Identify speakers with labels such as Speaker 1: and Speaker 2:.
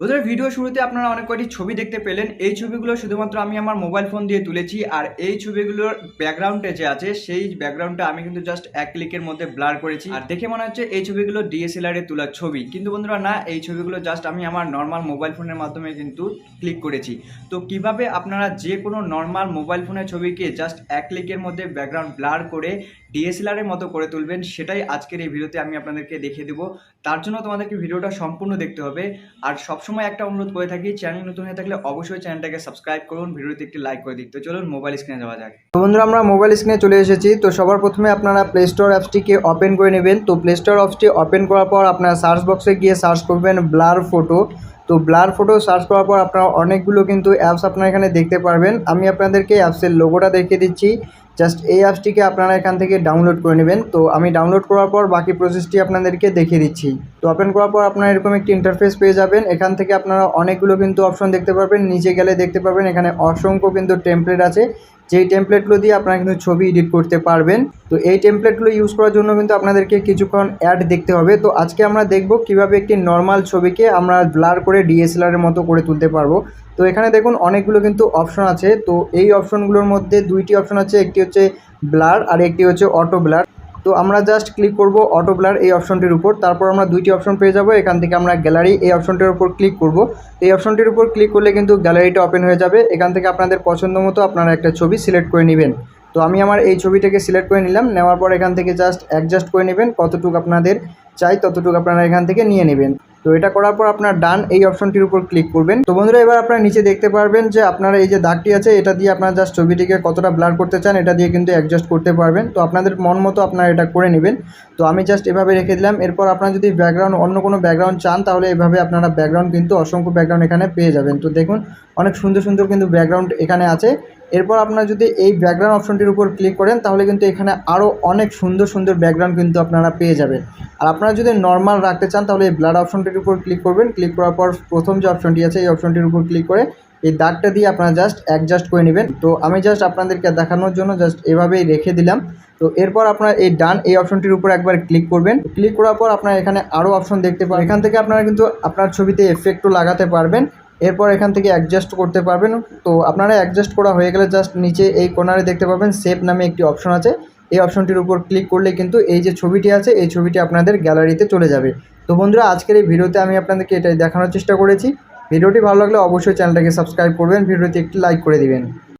Speaker 1: ওদের ভিডিও শুরুতে আপনারা অনেক কয়টি ছবি দেখতে পেলেন। এই ছবিগুলো শুধুমাত্র আমি আমার মোবাইল ফোন দিয়ে তুলেছি। আর এই ছবিগুলোর ব্যাকগ্রাউন্ডে যে আছে, সেই ব্যাকগ্রাউন্ডটা আমি কিন্তু জাস্ট এক ক্লিকের মধ্যে ব্লার করেছি। আর দেখে মনে হচ্ছে এই ছবিগুলো ডিএসএলআর এ তোলা ছবি। কিন্তু বন্ধুরা, না, এই ছবিগুলো জাস্ট আমি আমার নর্মাল মোবাইল ফোনের মাধ্যমে কিন্তু ক্লিক করেছি। তো কীভাবে আপনারা যে কোনো নর্মাল মোবাইল ফোনের ছবিকে জাস্ট এক ক্লিকের মধ্যে ব্যাকগ্রাউন্ড ব্লার করে ডিএসএলআর এর মতো করে তুলবেন, সেটাই আজকের এই ভিডিওতে আমি আপনাদেরকে দেখিয়ে দেবো। তার জন্য তোমাদেরকে ভিডিওটা সম্পূর্ণ দেখতে হবে। আর সবসময় একটা অনুরোধ করে থাকি চ্যানেল নতুন হয়ে থাকলে অবশ্যই চ্যানেলটাকে সাবস্ক্রাইব করুন, ভিডিওতে একটি লাইক করে দিন তো চলুন মোবাইল স্ক্রিনে যাওয়া যাক।
Speaker 2: তো বন্ধুরা, আমরা মোবাইল স্ক্রিনে চলে এসেছি। তো সবার প্রথমে আপনারা প্লে স্টোর অ্যাপসটিকে ওপেন করে নেবেন। তো প্লে স্টোর অ্যাপসটি ওপেন করার পর আপনারা সার্চ বক্সে গিয়ে সার্চ করবেন ব্লার ফটো তো ব্লার ফটো সার্চ করার পর আপনারা অনেকগুলো কিন্তু অ্যাপস আপনারা এখানে দেখতে পারবেন। আমি আপনাদেরকে অ্যাপসের লোগোটা দেখিয়ে দিচ্ছি। জাস্ট এই অ্যাপসটিকে আপনারা এখান থেকে ডাউনলোড করে নেবেন। তো আমি ডাউনলোড করার পর বাকি প্রসেসটি আপনাদেরকে দেখিয়ে দিচ্ছি। তো ওপেন করার পর আপনারা এরকম একটি ইন্টারফেস পেয়ে যাবেন। এখান থেকে আপনারা অনেকগুলো কিন্তু অপশন দেখতে পারবেন। নিচে গেলে দেখতে পারবেন এখানে অসংখ্য কিন্তু টেমপ্লেট আছে। যেই টেমপ্লেটগুলো দিয়ে আপনারা কিন্তু ছবি এডিট করতে পারবেন। তো এই টেমপ্লেটগুলো ইউজ করার জন্য কিন্তু আপনাদেরকে কিছুক্ষণ অ্যাড দেখতে হবে। তো আজকে আমরা দেখব কীভাবে একটি নর্মাল ছবিকে আমরা ব্লার করে ডিএসএলআরের মতো করে তুলতে পারব। তো এখানে দেখুন অনেকগুলো কিন্তু অপশন আছে। তো এই অপশনগুলোর মধ্যে দুইটি অপশন আছে, একটি হচ্ছে ব্লার আর একটি হচ্ছে অটো ব্লার তো আমরা জাস্ট ক্লিক করব অটো ব্লার এই অপশনটির উপর। তারপর আমরা দুইটি অপশন পেয়ে যাব। এখান থেকে আমরা গ্যালারি এই অপশনটির উপর ক্লিক করব। এই অপশনটির উপর ক্লিক করলে কিন্তু গ্যালারিটা ওপেন হয়ে যাবে। এখান থেকে আপনাদের পছন্দ মতো আপনারা একটা ছবি সিলেক্ট করে নেবেন। তো আমি আমার এই ছবিটাকে সিলেক্ট করে নিলাম, নেওয়ার পর এখান থেকে জাস্ট অ্যাডজাস্ট করে নেবেন কতটুকু আপনাদের চাই, ততটুকু আপনারা এখান থেকে নিয়ে নেবেন। তো এটা করার পর আপনার ডান এই অপশনটির উপর ক্লিক করবেন। তো বন্ধুরা, এবার আপনারা নিচে দেখতে পারবেন যে আপনারা এই যে দাগটি আছে, এটা দিয়ে আপনারা জাস্ট ছবিটিকে কতটা ব্লার করতে চান, এটা দিয়ে কিন্তু অ্যাডজাস্ট করতে পারবেন। তো আপনাদের মন মতো আপনারা এটা করে নেবেন। তো আমি জাস্ট এভাবে রেখে দিলাম। এরপর আপনারা যদি ব্যাকগ্রাউন্ড অন্য কোনো ব্যাকগ্রাউন্ড চান, তাহলে এভাবে আপনারা ব্যাকগ্রাউন্ড কিন্তু অসংখ্য ব্যাকগ্রাউন্ড এখানে পেয়ে যাবেন। তো দেখুন, অনেক সুন্দর সুন্দর কিন্তু ব্যাকগ্রাউন্ড এখানে আছে। এরপর আপনারা যদি এই ব্যাকগ্রাউন্ড অপশনটির উপর ক্লিক করেন, তাহলে কিন্তু এখানে আরও অনেক সুন্দর সুন্দর ব্যাকগ্রাউন্ড কিন্তু আপনারা পেয়ে যাবেন। আর আপনারা যদি নর্মাল রাখতে চান, তাহলে এই ব্লাড অপশনটির উপর ক্লিক করবেন। ক্লিক করার পর প্রথম যে অপশনটি আছে, এই অপশনটির উপর ক্লিক করে এই দাগটা দিয়ে আপনারা জাস্ট অ্যাডজাস্ট করে নেবেন। তো আমি জাস্ট আপনাদেরকে দেখানোর জন্য জাস্ট এভাবেই রেখে দিলাম। তো এরপর আপনারা এই ডান এই অপশনটির উপর একবার ক্লিক করবেন। ক্লিক করার পর আপনারা এখানে আরও অপশন দেখতে পাবেন এখান থেকে আপনারা কিন্তু আপনার ছবিতে এফেক্টও লাগাতে পারবেন। এরপর এখান থেকে অ্যাডজাস্ট করতে পারবেন। তো আপনারা অ্যাডজাস্ট করা হয়ে গেলে জাস্ট নিচে এই কোনারে দেখতে পাবেন সেভ নামে একটি অপশন আছে। এই অপশনটির উপর ক্লিক করলে কিন্তু এই যে ছবিটি আছে, এই ছবিটি আপনাদের গ্যালারিতে চলে যাবে। তো বন্ধুরা, আজকের এই ভিডিওতে আমি আপনাদেরকে এটাই দেখানোর চেষ্টা করেছি। ভিডিওটি ভালো লাগলে অবশ্যই চ্যানেলটাকে সাবস্ক্রাইব করবেন, ভিডিওতে একটি লাইক করে দিবেন।